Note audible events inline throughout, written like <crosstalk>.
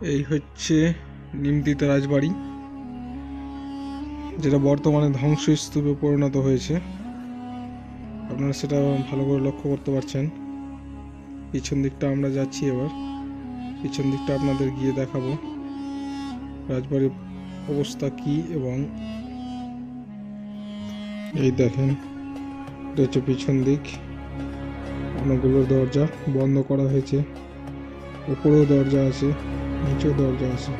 এই হচ্ছে নিমতিতা রাজবাড়ি, যেটা বর্তমানে ধ্বংসস্তূপে পরিণত হয়েছে। আপনারা সেটা ভালো করে লক্ষ্য করতে পারছেন। পিছন দিকটা আমরা যাচ্ছি এবার। পিছন দিকটা আপনাদের গিয়ে দেখাবো। রাজবাড়ির অবস্থা কি এবং এই দেখেন, এটা হচ্ছে পিছন দিক। অনেকগুলো দরজা বন্ধ করা হয়েছে। উপরেও দরজা আছে। নিচেও দরজা আছে।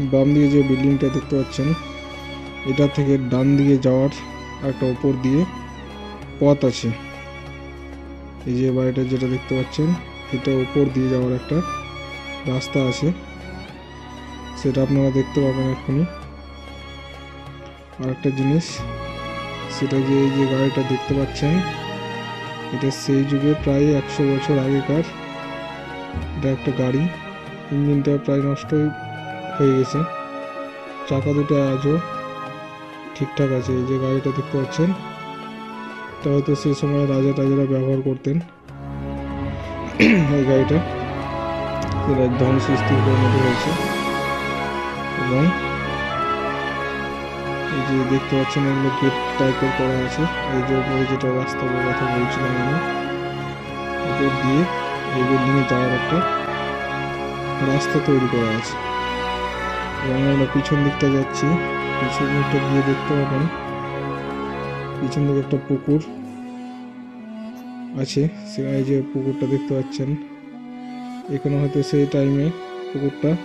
<clears throat> বাম দিকে যে বিল্ডিংটা দেখতে পাচ্ছেন, এটা থেকে ডান দিকে যাওয়ার একটা উপর দিয়ে পথ আছে। এই যে বাড়িটা যেটা দেখতে পাচ্ছেন, এটা উপর দিয়ে যাওয়ার একটা রাস্তা আছে। সেটা আপনারা দেখতে পাবেন এক্ষুনি। আর একটা জিনিস, সেটা যে এই যে গাড়িটা দেখতে পাচ্ছেন, এটা সেই যুগে প্রায় একশো বছর আগেকার এটা একটা গাড়ি, ইঞ্জিনটা প্রায় নষ্ট হয়ে গেছে। চাকা দুটো আজও ঠিকঠাক আছে, এই যে গাড়িটা দেখতে পাচ্ছেন। এটা হয়তো সেই সময় রাজা টাজারা ব্যবহার করতেন। এই গাড়িটা এটা ধ্বংসস্তূপের মধ্যে রয়েছে এবং এই যে দেখতে পাচ্ছেন এগুলো গেট টাইপের করা আছে। এই যে উপরে যেটা রাস্তা কথা বলছিলাম আমি দিয়ে এই বিল্ডিংয়ে যাওয়ার একটা রাস্তা তৈরি করা আছে। এবং আমরা পিছন দিকটা যাচ্ছি। পিছন দিকটা গিয়ে দেখতে পাবেন, পিছন দিকে একটা পুকুর আছে। সেখানে যে পুকুরটা দেখতে পাচ্ছেন, এখানে হয়তো সেই টাইমে পুকুরটা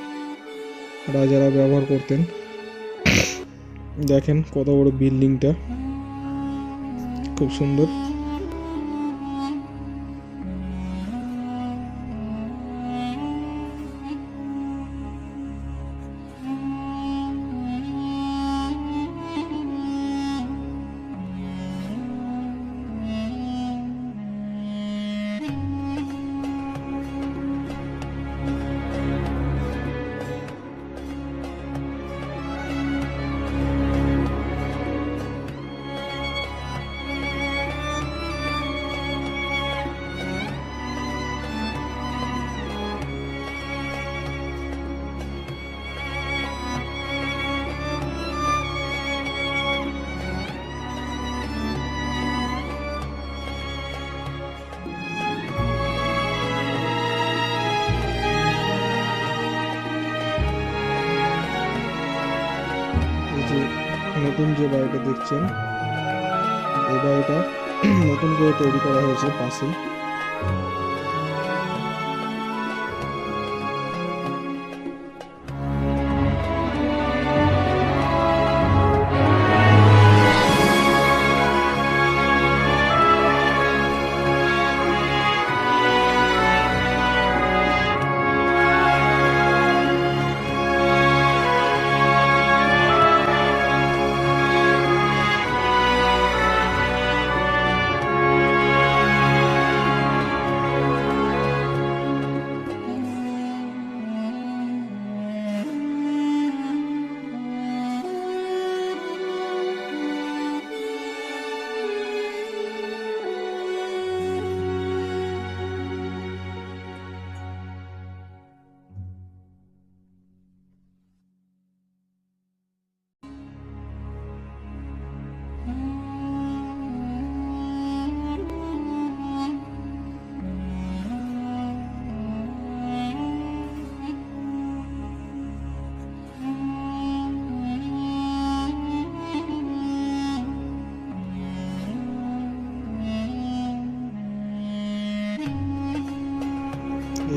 রাজারা ব্যবহার করতেন। দেখেন কত বড় বিল্ডিংটা। খুব সুন্দর। যে বাড়িটা দেখছেন এই বাড়িটা <clears throat> নতুন করে তৈরি করা হয়েছে পাশেই।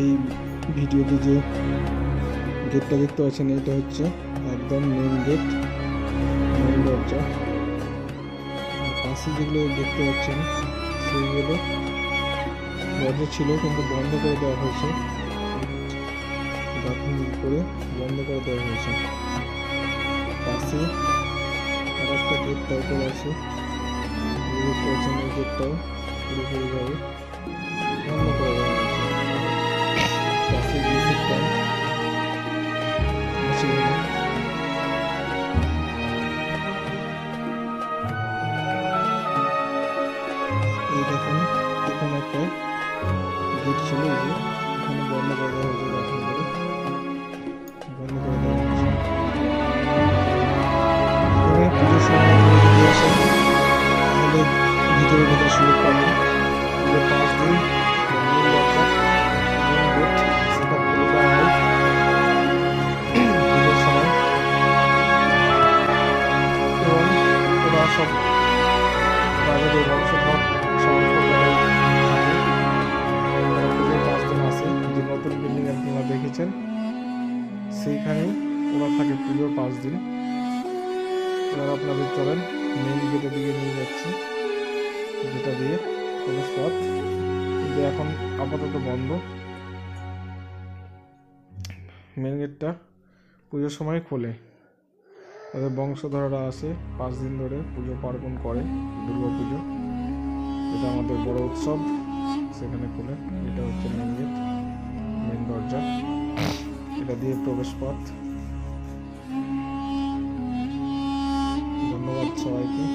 এই ভিডিওতে যে গেটটা দেখতে পাচ্ছেন, এটা হচ্ছে একদম মেন গেট মেন দরজা। পাশে যেগুলো দেখতে পাচ্ছেন, সেইগুলো দরজা ছিল, কিন্তু বন্ধ করে দেওয়া হয়েছে। করে বন্ধ করে দেওয়া হয়েছে। পাশে আর একটা গেট টাইপের আছে। দেখতে পাচ্ছেন, এই গেটটাও পুরোপুরিভাবে বন্ধ করে দেওয়া হয়েছে পাশে বেসিক ট্যাঙ্ক পাঁচ দিন। এবার আপনাদের চলেন মেন গেটের দিকে নিয়ে যাচ্ছি। যেটা দিয়ে প্রবেশ পথ। কিন্তু এখন আপাতত বন্ধ। মেন গেটটা পুজোর সময় খোলে। তাদের বংশধররা আসে পাঁচ দিন ধরে পুজো পার্বণ করে, দুর্গা পুজো। এটা আমাদের বড় উৎসব। সেখানে খোলে। এটা হচ্ছে মেন গেট মেন দরজা। এটা দিয়ে প্রবেশ পথ। Sawi.